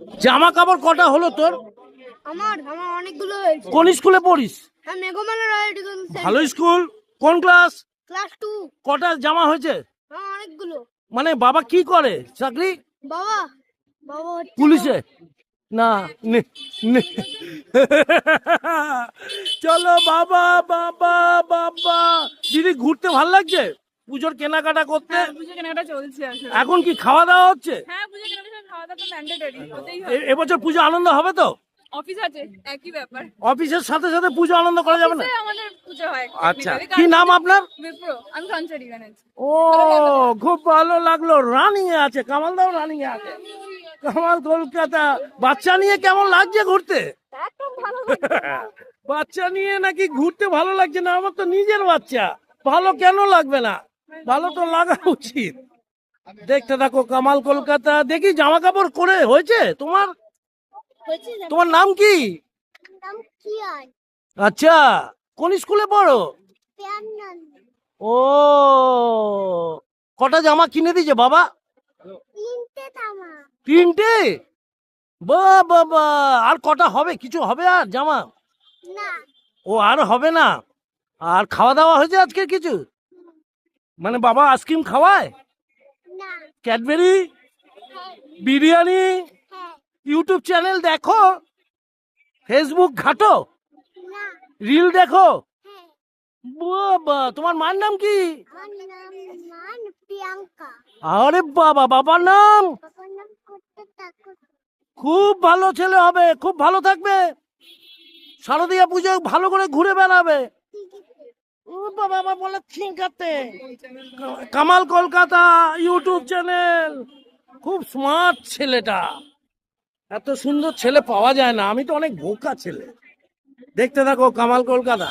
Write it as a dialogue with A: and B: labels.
A: জামা কাপড় কটা হলো তোর?
B: আমার আমার অনেকগুলো হয়েছে।
A: কোন স্কুলে পড়িস?
B: হ্যাঁ মেঘমালা রয়্যাল ডিগ্রি
A: ভালো স্কুল। কোন ক্লাস?
B: Class two.
A: কটা জামা হয়েছে?
B: হ্যাঁ অনেকগুলো।
A: মানে বাবা কি করে? চাকরি?
B: বাবা বাবা
A: পুলিশে? না নে- নে- চলো বাবা বাবা বাবা। দিদি ঘুরতে ভালো লাগছে? পুজোর কেনাকাটা করতে?
C: হ্যাঁ কেনাকাটা চলছে
A: এখন কি খাওয়া দাওয়া হচ্ছে?
C: হ্যাঁ তো ম্যান্ডেটরি হতেই হবে।
A: এবছর পুজো আনন্দ হবে তো?
C: অফিস আছে একই ব্যাপার।
A: অফিসের সাথে সাথে পুজো আনন্দ করা যাবে না?
C: আমাদের পুজো হয়।
A: আচ্ছা কি নাম আপনার?
C: বিপ্রো আমি সঞ্চরি ব্যানার্জি
A: ও খুব ভালো লাগল রানিং এ আছে কামাল দাও রানিং এ আছে। কামাল কলকাতা বাচ্চা নিয়ে কেমন লাগছে ঘুরতে? বাচ্চা নিয়ে নাকি ঘুরতে ভালো লাগছে না আমার তো নিজের বাচ্চা। ভালো কেন লাগবে না? ভালো তো লাগা উচিত। দেখতে থাকো কামাল কলকাতা। দেখি জামা কাপড় করে হয়েছে তোমার? তোমার নাম কি? আচ্ছা কোন স্কুলে পড়ো? ও কটা জামা কিনে দিয়েছে বাবা?
B: তিনটে
A: বাবা আর কটা হবে? কিছু হবে আর জামা? ও আর হবে না? আর খাওয়া দাওয়া হয়েছে আজকে কিছু? মানে বাবা আইসক্রিম খাওয়ায়? ক্যাডবেরি, বিরিয়ানি, ইউটিউব চ্যানেল দেখো? ফেসবুক ঘাটো? রিল দেখো? বাবা, তোমার মার নাম কি? আরে বাবা, বাবার নাম? খুব ভালো ছেলে হবে, খুব ভালো থাকবে। শারদীয়া পুজো ভালো করে ঘুরে বেড়াবে। বাবা বলে কামাল কলকাতা ইউটিউব চ্যানেল। খুব স্মার্ট ছেলেটা। এত সুন্দর ছেলে পাওয়া যায় না। আমি তো অনেক বোকা ছেলে। দেখতে থাকো কামাল কলকাতা।